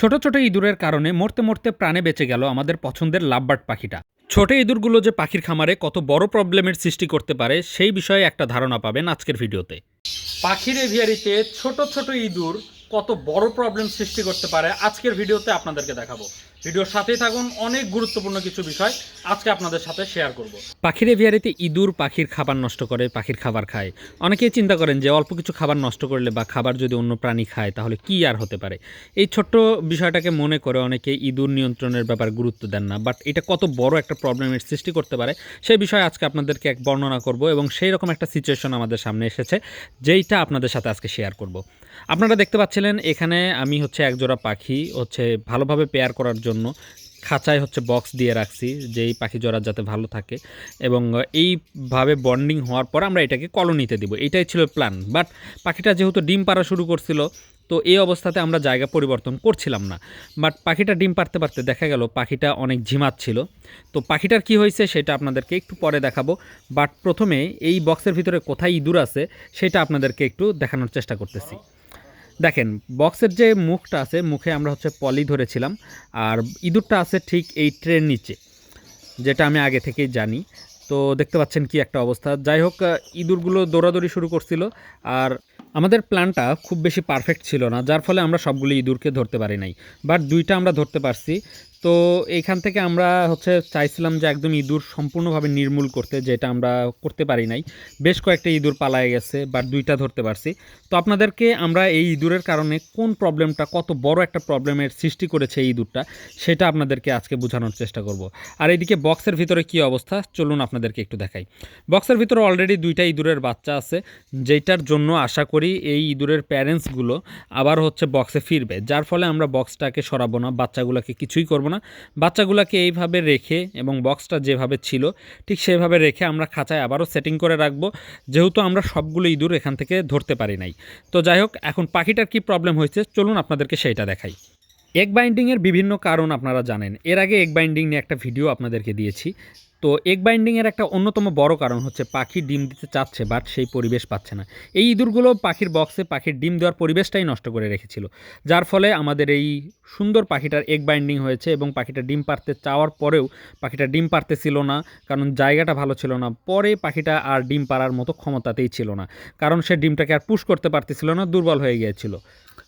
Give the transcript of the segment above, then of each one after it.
ছোট ছোট ইঁদুরের কারণে মরতে মরতে প্রাণে বেঁচে গেল আমাদের পছন্দের লাভবার্ড পাখিটা। ছোট ইঁদুরগুলো যে পাখির খামারে কত বড় প্রবলেমের সৃষ্টি করতে পারে, সেই বিষয়ে একটা ধারণা পাবেন আজকের ভিডিওতে। পাখির এভিয়ারিতে ছোট ছোট ইঁদুর কত বড় প্রবলেম সৃষ্টি করতে পারে, আজকের ভিডিওতে আপনাদেরকে দেখাবো। ভিডিওর সাথেই থাকুন, অনেক গুরুত্বপূর্ণ কিছু বিষয় আজকে আপনাদের সাথে শেয়ার করব। পাখির এভিয়ারিতে ইঁদুর পাখির খাবার নষ্ট করে, পাখির খাবার খায়। অনেকেই চিন্তা করেন যে অল্প কিছু খাবার নষ্ট করলে বা খাবার যদি অন্য প্রাণী খায়, তাহলে কি আর হতে পারে? এই ছোট্ট বিষয়টাকে মনে করে অনেকে ইঁদুর নিয়ন্ত্রণের ব্যাপার গুরুত্ব দেন না বাট এটা কত বড় একটা প্রবলেমের সৃষ্টি করতে পারে সেই বিষয়ে আজকে আপনাদেরকে এক বর্ণনা করব এবং সেই রকম একটা সিচুয়েশন আমাদের সামনে এসেছে, যেইটা আপনাদের সাথে আজকে শেয়ার করব। আপনারা দেখতে পাচ্ছিলেন এখানে আমি হচ্ছে একজোড়া পাখি হচ্ছে ভালোভাবে পেয়ার করার জন্য খাঁচায় হচ্ছে বক্স দিয়ে রাখছি, যেই পাখি জোড়া যাতে ভালো থাকে। এবং এইভাবে বন্ডিং হওয়ার পর আমরা এটাকে কলোনিতে দিব। এটাই ছিল প্ল্যান বাট পাখিটা যেহেতু ডিম পাড়া শুরু করছিল, তো এই অবস্থাতে আমরা জায়গা পরিবর্তন করছিলাম না। বাট পাখিটা ডিম পারতে পারতে দেখা গেল পাখিটা অনেক ঝিমাচ্ছিল। তো পাখিটার কি হয়েছে সেটা আপনাদেরকে একটু পরে দেখাবো বাট প্রথমে এই বক্সের ভিতরে কোথায় ইঁদুর আছে সেটা আপনাদেরকে একটু দেখানোর চেষ্টা করতেছি। দেখেন বক্সের যে মুখটা আছে, মুখে আমরা হচ্ছে পলি ধরেছিলাম, আর ইঁদুরটা আছে ঠিক এই ট্রেন নিচে, যেটা আমি আগে থেকেই জানি। তো দেখতে পাচ্ছেন কি একটা অবস্থা। যাই হোক ইঁদুরগুলো দৌড়াদৌড়ি শুরু করছিল, আর আমাদের প্ল্যানটা খুব বেশি পারফেক্ট ছিল না, যার ফলে আমরা সবগুলো ইঁদুরকে ধরতে পারি নাই। বাট দুইটা আমরা ধরতে পারছি। তো এইখান থেকে আমরা হচ্ছে চাইছিলাম যে একদম ইঁদুর সম্পূর্ণভাবে নির্মূল করতে, যেটা আমরা করতে পারি নাই। বেশ কয়েকটা ইঁদুর পালায় গেছে বাট দুইটা ধরতে পারছি। তো আপনাদেরকে আমরা এই ইঁদুরের কারণে কোন প্রবলেমটা কত বড় একটা প্রবলেমের সৃষ্টি করেছে এই ইঁদুরটা, সেটা আপনাদেরকে আজকে বোঝানোর চেষ্টা করব। আর এইদিকে বক্সের ভিতরে কি অবস্থা, চলুন আপনাদেরকে একটু দেখাই। বক্সের ভিতরে অলরেডি দুইটা ইঁদুরের বাচ্চা আছে যেটার জন্য আশা করি এই ইঁদুরের প্যারেন্টসগুলো আবার হচ্ছে বক্সে ফিরবে। যার ফলে আমরা বক্সটাকে সরাবো না, বাচ্চাগুলোকে কিছুই করব না। বাচ্চাগুলোকে এইভাবে রেখে এবং বক্সটা যেভাবে ছিল, ঠিক সেভাবে রেখে আমরা খাঁচায় আবারও সেটিং করে রাখব। যেহেতু আমরা সবগুলো ইঁদুর এখান থেকে ধরতে পারি নাই। তো যাই হোক, এখন পাখিটার কি প্রবলেম হয়েছে? চলুন আপনাদেরকে সেইটা দেখাই। এগ বাইন্ডিংয়ের বিভিন্ন কারণ আপনারা জানেন। এর আগে এগ বাইন্ডিং নিয়ে একটা ভিডিও আপনাদেরকে দিয়েছি। তো এগ বাইন্ডিংয়ের একটা অন্যতম বড় কারণ হচ্ছে পাখি ডিম দিতে চাচ্ছে বাট সেই পরিবেশ পাচ্ছে না। এই ইঁদুরগুলো পাখির বক্সে পাখির ডিম দেওয়ার পরিবেশটাই নষ্ট করে রেখেছিল। যার ফলে আমাদের এই সুন্দর পাখিটার এগ বাইন্ডিং হয়েছে এবং পাখিটা ডিম পারতে চাওয়ার পরেও পাখিটা ডিম পারতেছিল না, কারণ জায়গাটা ভালো ছিল না। পরে পাখিটা আর ডিম পারার মতো ক্ষমতাতেই ছিল না, কারণ সে ডিমটাকে আর পুশ করতে পারতেছিল না, দুর্বল হয়ে গিয়েছিল।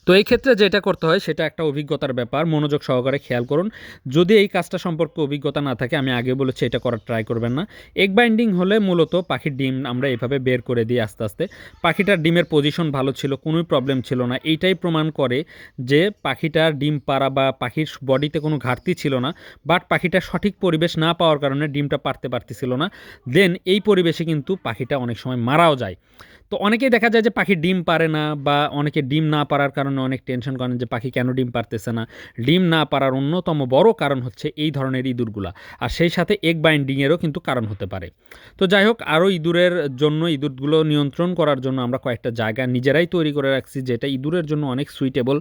তো এই ক্ষেত্রে যেটা করতে হয়, সেটা একটা অভিজ্ঞতার ব্যাপার। মনোযোগ সহকারে খেয়াল করুন। যদি এই কাজটা সম্পর্কে অভিজ্ঞতা না থাকে, আমি আগে বলেছি, এটা করার ট্রাই করবেন না। এগ বাইন্ডিং হলে মূলত পাখির ডিম আমরা এভাবে বের করে দিই আস্তে আস্তে। পাখিটার ডিমের পজিশন ভালো ছিল, কোনোই প্রবলেম ছিল না। এইটাই প্রমাণ করে যে পাখিটার ডিম পাড়া বা পাখির বডিতে কোনো ঘাটতি ছিল না বাট পাখিটা সঠিক পরিবেশ না পাওয়ার কারণে ডিমটা পারতে পারতেছিল না। দেন এই পরিবেশে কিন্তু পাখিটা অনেক সময় মারাও যায়। তো অনেকেই দেখা যায় যে পাখি ডিম পারে না বা অনেকে ডিম না পারার কারণে অনেক টেনশন করেন যে পাখি কেন ডিম পারতেছে না। ডিম না পারার অন্যতম বড় কারণ হচ্ছে এই ধরনের ইঁদুরগুলা। আর সেই সাথে এগ বাইন্ডিংয়েরও কিন্তু কারণ হতে পারে। তো যাই হোক, আরও ইঁদুরের জন্য ইঁদুরগুলো নিয়ন্ত্রণ করার জন্য আমরা কয়েকটা জায়গা নিজেরাই তৈরি করে রাখছি যেটা ইঁদুরের জন্য অনেক সুইটেবল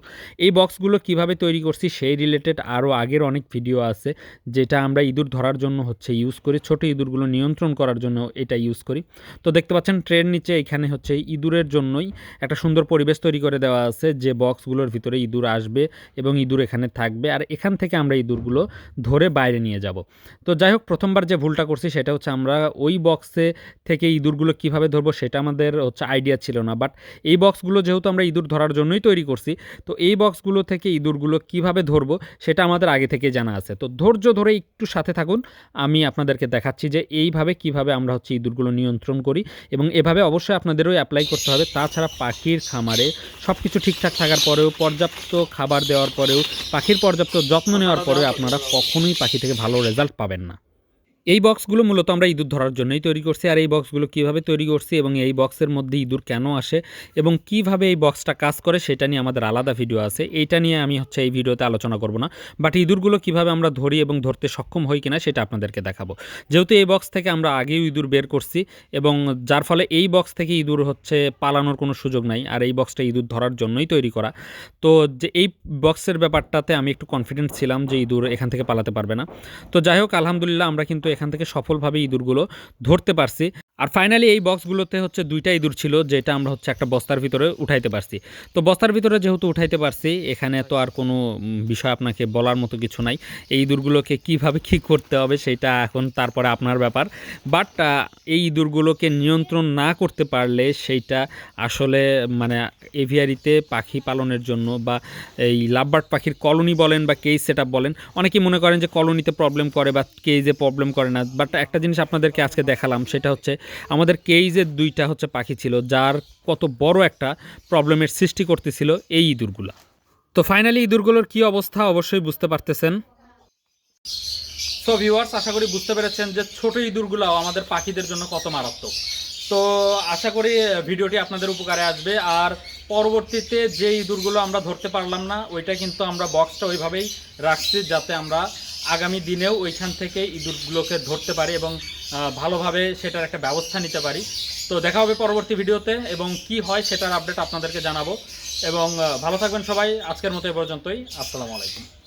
এই বক্সগুলো কীভাবে তৈরি করছি সেই রিলেটেড আরও আগের অনেক ভিডিও আছে যেটা আমরা ইঁদুর ধরার জন্য হচ্ছে ইউজ করি। ছোট ইঁদুরগুলো নিয়ন্ত্রণ করার জন্য এটা ইউজ করি। তো দেখতে পাচ্ছেন, ট্রেন নিচে এখানে হচ্ছে ইঁদুরের জন্যই একটা সুন্দর পরিবেশ তৈরি করে দেওয়া আছে যে বক্সগুলোর ভিতরে ইঁদুর আসবে এবং ইঁদুর এখানে থাকবে। আর এখান থেকে আমরা ইঁদুরগুলো ধরে বাইরে নিয়ে যাব। তো যাই হোক, প্রথমবার যে ভুলটা করছি সেটা হচ্ছে আমরা ওই বক্সে থেকে ইঁদুরগুলো কীভাবে ধরবো সেটা আমাদের হচ্ছে আইডিয়া ছিল না। বাট এই বক্সগুলো যেহেতু আমরা ইঁদুর ধরার জন্যই তৈরি করছি, তো এই বক্সগুলো থেকে ইঁদুরগুলো কীভাবে ধরবো সেটা আমাদের আগে থেকে জানা আছে। তো ধৈর্য ধরে একটু সাথে থাকুন, আমি আপনাদেরকে দেখাচ্ছি যে এইভাবে কীভাবে আমরা হচ্ছে ইঁদুরগুলো নিয়ন্ত্রণ করি এবং এভাবে অবশ্যই আপনাদেরও অ্যাপ্লাই করতে হবে। তাছাড়া পাখির খামারে সব কিছু ঠিকঠাক থাকার পরেও, পর্যাপ্ত খাবার দেওয়ার পরেও, পাখির পর্যাপ্ত যত্ন নেওয়ার পরেও আপনারা কখনোই পাখি থেকে ভালো রেজাল্ট পাবেন না। এই বক্সগুলো মূলত আমরা ইঁদুর ধরার জন্যই তৈরি করছি। আর এই বক্সগুলো কীভাবে তৈরি করছি এবং এই বক্সের মধ্যে ইঁদুর কেন আসে এবং কীভাবে এই বক্সটা কাজ করে সেটা নিয়ে আমাদের আলাদা ভিডিও আছে। এইটা নিয়ে আমি হচ্ছে এই ভিডিওতে আলোচনা করব না। বাট ইঁদুরগুলো কীভাবে আমরা ধরি এবং ধরতে সক্ষম হই কিনা সেটা আপনাদেরকে দেখাবো। যেহেতু এই বক্স থেকে আমরা আগেও ইঁদুর বের করছি এবং যার ফলে এই বক্স থেকে ইঁদুর হচ্ছে পালানোর কোনো সুযোগ নাই আর এই বক্সটা ইঁদুর ধরার জন্যই তৈরি করা। তো যে এই বক্সের ব্যাপারটাতে আমি একটু কনফিডেন্ট ছিলাম যে ইঁদুর এখান থেকে পালাতে পারবে না। তো যাই হোক, আলহামদুলিল্লাহ আমরা কিন্তু এখান থেকে সফলভাবে ইঁদুরগুলো ধরতে পারছি। আর ফাইনালি এই বক্সগুলোতে হচ্ছে দুইটা ইঁদুর ছিল, যেটা আমরা হচ্ছে একটা বস্তার ভিতরে উঠাইতে পারছি। তো বস্তার ভিতরে যেহেতু উঠাইতে পারছি, এখানে তো আর কোনো বিষয় আপনাকে বলার মতো কিছু নাই। এই ইঁদুরগুলোকে কীভাবে কী করতে হবে সেটা এখন তারপরে আপনার ব্যাপার। বাট এই ইঁদুরগুলোকে নিয়ন্ত্রণ না করতে পারলে সেইটা আসলে মানে এভিয়ারিতে পাখি পালনের জন্য বা এই লাভবার্ড পাখির কলোনি বলেন বা কেজ সেট বলেন, অনেকেই মনে করেন যে কলোনিতে প্রবলেম করে বা কেজে প্রবলেম করে না। বাট একটা জিনিস আপনাদেরকে আজকে দেখালাম, সেটা হচ্ছে আমাদের কেইজের দুইটা হচ্ছে পাখি ছিল, যার কত বড় একটা প্রবলেমের সৃষ্টি করতেছিল এই ইঁদুরগুলা। তো ফাইনালি ইঁদুরগুলোর কি অবস্থা অবশ্যই বুঝতে পারতেছেন। সো ভিউয়ার্স আশা করি বুঝতে পেরেছেন যে ছোট ইঁদুরগুলাও আমাদের পাখিদের জন্য কত মারাত্মক। তো আশা করি ভিডিওটি আপনাদের উপকারে আসবে। আর পরবর্তীতে যে ইঁদুরগুলো আমরা ধরতে পারলাম না, ওইটা কিন্তু আমরা বক্সটা ওইভাবেই রাখছি যাতে আমরা আগামী দিনেও ওইখান থেকে ইঁদুরগুলোকে ধরতে পারি এবং ভালোভাবে সেটার একটা ব্যবস্থা নিতে পারি। তো দেখা হবে পরবর্তী ভিডিওতে এবং কি হয় সেটার আপডেট আপনাদেরকে জানাব। এবং ভালো থাকবেন সবাই। আজকের মতো এ পর্যন্তই। আসসালামু আলাইকুম।